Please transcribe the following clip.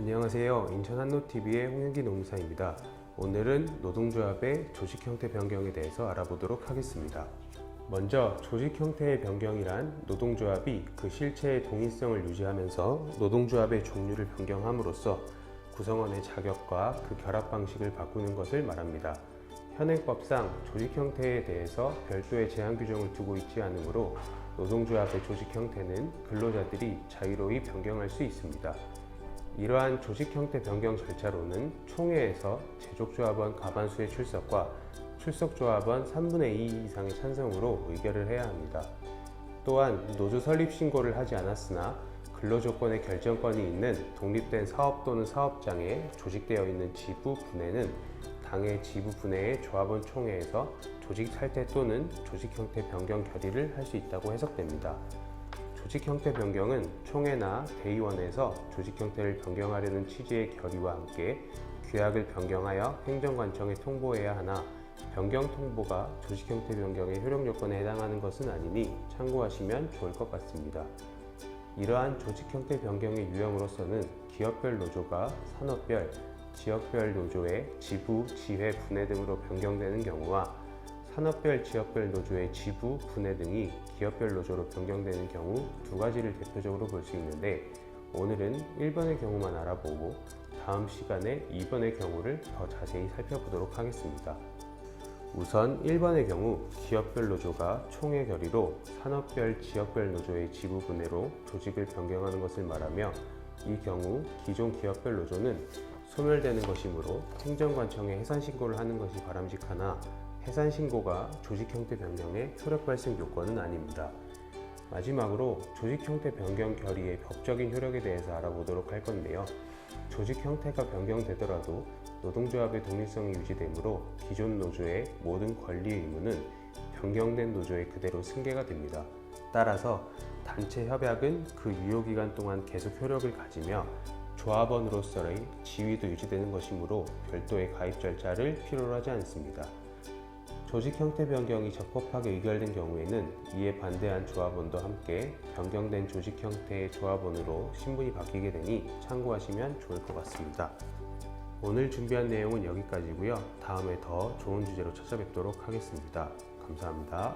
안녕하세요. 인천 한노TV의 홍영기 노무사입니다. 오늘은 노동조합의 조직 형태 변경에 대해서 알아보도록 하겠습니다. 먼저 조직 형태의 변경이란 노동조합이 그 실체의 동일성을 유지하면서 노동조합의 종류를 변경함으로써 구성원의 자격과 그 결합 방식을 바꾸는 것을 말합니다. 현행법상 조직 형태에 대해서 별도의 제한 규정을 두고 있지 않으므로 노동조합의 조직 형태는 근로자들이 자유로이 변경할 수 있습니다. 이러한 조직 형태 변경 절차로는 총회에서 제족조합원 과반수의 출석과 출석조합원 3분의 2 이상의 찬성으로 의결을 해야 합니다. 또한 노조 설립 신고를 하지 않았으나 근로조건의 결정권이 있는 독립된 사업 또는 사업장에 조직되어 있는 지부 분해는 당의 지부 분해의 조합원 총회에서 조직 탈퇴 또는 조직 형태 변경 결의를 할 수 있다고 해석됩니다. 조직 형태 변경은 총회나 대의원에서 조직 형태를 변경하려는 취지의 결의와 함께 규약을 변경하여 행정관청에 통보해야 하나 변경 통보가 조직 형태 변경의 효력 요건에 해당하는 것은 아니니 참고하시면 좋을 것 같습니다. 이러한 조직 형태 변경의 유형으로서는 기업별 노조가 산업별, 지역별 노조의 지부, 지회, 분해 등으로 변경되는 경우와 산업별, 지역별 노조의 지부, 분해 등이 기업별 노조로 변경되는 경우 두 가지를 대표적으로 볼 수 있는데 오늘은 1번의 경우만 알아보고 다음 시간에 2번의 경우를 더 자세히 살펴보도록 하겠습니다. 우선 1번의 경우 기업별 노조가 총회 결의로 산업별, 지역별 노조의 지부 분해로 조직을 변경하는 것을 말하며 이 경우 기존 기업별 노조는 소멸되는 것이므로 행정관청에 해산 신고를 하는 것이 바람직하나 해산 신고가 조직 형태 변경의 효력 발생 요건은 아닙니다. 마지막으로 조직 형태 변경 결의의 법적인 효력에 대해서 알아보도록 할 건데요. 조직 형태가 변경되더라도 노동조합의 독립성이 유지되므로 기존 노조의 모든 권리 의무는 변경된 노조에 그대로 승계가 됩니다. 따라서 단체 협약은 그 유효 기간 동안 계속 효력을 가지며 조합원으로서의 지위도 유지되는 것이므로 별도의 가입 절차를 필요로 하지 않습니다. 조직 형태 변경이 적법하게 의결된 경우에는 이에 반대한 조합원도 함께 변경된 조직 형태의 조합원으로 신분이 바뀌게 되니 참고하시면 좋을 것 같습니다. 오늘 준비한 내용은 여기까지고요. 다음에 더 좋은 주제로 찾아뵙도록 하겠습니다. 감사합니다.